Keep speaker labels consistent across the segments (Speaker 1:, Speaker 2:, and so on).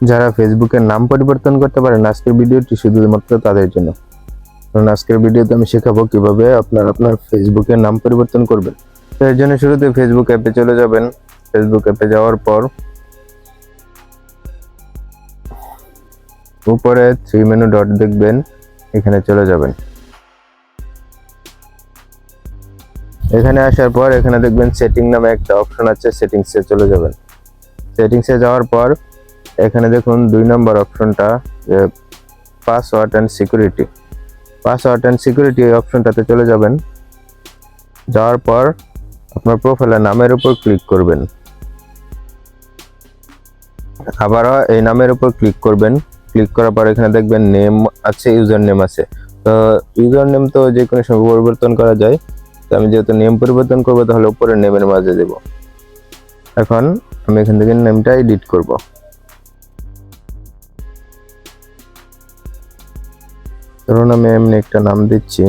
Speaker 1: যারা ফেসবুকের নাম পরিবর্তন করতে পারেন, আজকের ভিডিওটি শুধুমাত্র তাদের জন্য। কারণ আজকের ভিডিওতে আমি শেখাবো কীভাবে আপনার আপনার ফেসবুকের নাম পরিবর্তন করবেন। তো এর জন্য শুরুতে ফেসবুক অ্যাপে চলে যাবেন। ফেসবুক অ্যাপে যাওয়ার পর উপরে থ্রি মেনু ডট দেখবেন, এখানে চলে যাবেন। এখানে আসার পর এখানে দেখবেন সেটিং নামে একটা অপশন আছে সেটিংসে চলে যাবেন। সেটিংসে যাওয়ার পর এখানে দেখুন দুই নম্বর অপশনটা password and security password and security এই অপশনটাতে চলে যাবেন। যাওয়ার পর আপনার প্রোফাইলের নামের উপর ক্লিক করবেন। আবারও এই নামের উপর ক্লিক করবেন। ক্লিক করার পর এখানে দেখবেন নেম আছে ইউজার নেম আছে। তো ইউজার নেম তো যে কোনো সময় পরিবর্তন করা যায়। তো আমি যেহেতু নেম পরিবর্তন করব, তাহলে উপরে নেমের মাঝে দেব। এখন আমি এখান থেকে নেমটা এডিট করব। ধরুন আমি এমনি একটা নাম দিচ্ছি।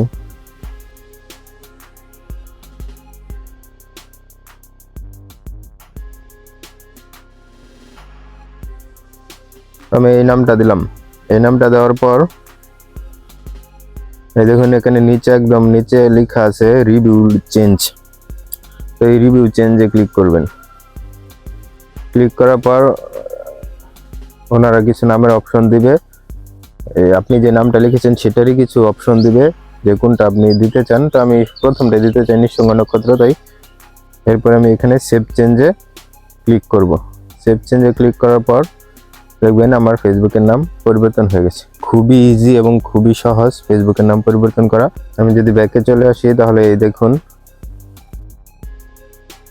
Speaker 1: আমি এই নামটা দিলাম। এই নামটা দেওয়ার পর, এই দেখুন এখানে নিচে একদম নিচে লেখা আছে রিভিউ চেঞ্জ তো এই রিভিউ চেঞ্জে ক্লিক করবেন। ক্লিক করার পর, ওনারা কিছু নামের অপশন দিবে। আপনি যে নামটা লিখেছেন, সেটারই কিছু অপশন দিবে, যে কোনটা আপনি দিতে চান। তো আমি প্রথমটা দিতে চাই নিঃসঙ্গ নক্ষত্র, তাই? এরপর আমি এখানে সেভ চেঞ্জে ক্লিক করব। সেভ চেঞ্জে ক্লিক করার পর, দেখবেন আমার ফেসবুকের নাম পরিবর্তন হয়ে গেছে। খুবই ইজি এবং খুবই সহজ ফেসবুকের নাম পরিবর্তন করা। আমি যদি ব্যাকে চলে আসি, তাহলে এই দেখুন,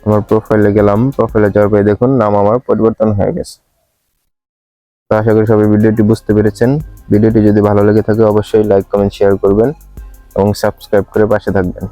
Speaker 1: আমার প্রোফাইলে গেলাম। প্রোফাইলে যাওয়ার পরে দেখুন, নাম আমার পরিবর্তন হয়ে গেছে। তো আশা করি সবাই ভিডিওটি বুঝতে পেরেছেন। ভিডিওটি যদি ভালো লেগে থাকে, অবশ্যই লাইক কমেন্ট শেয়ার করবেন এবং সাবস্ক্রাইব করে পাশে থাকবেন।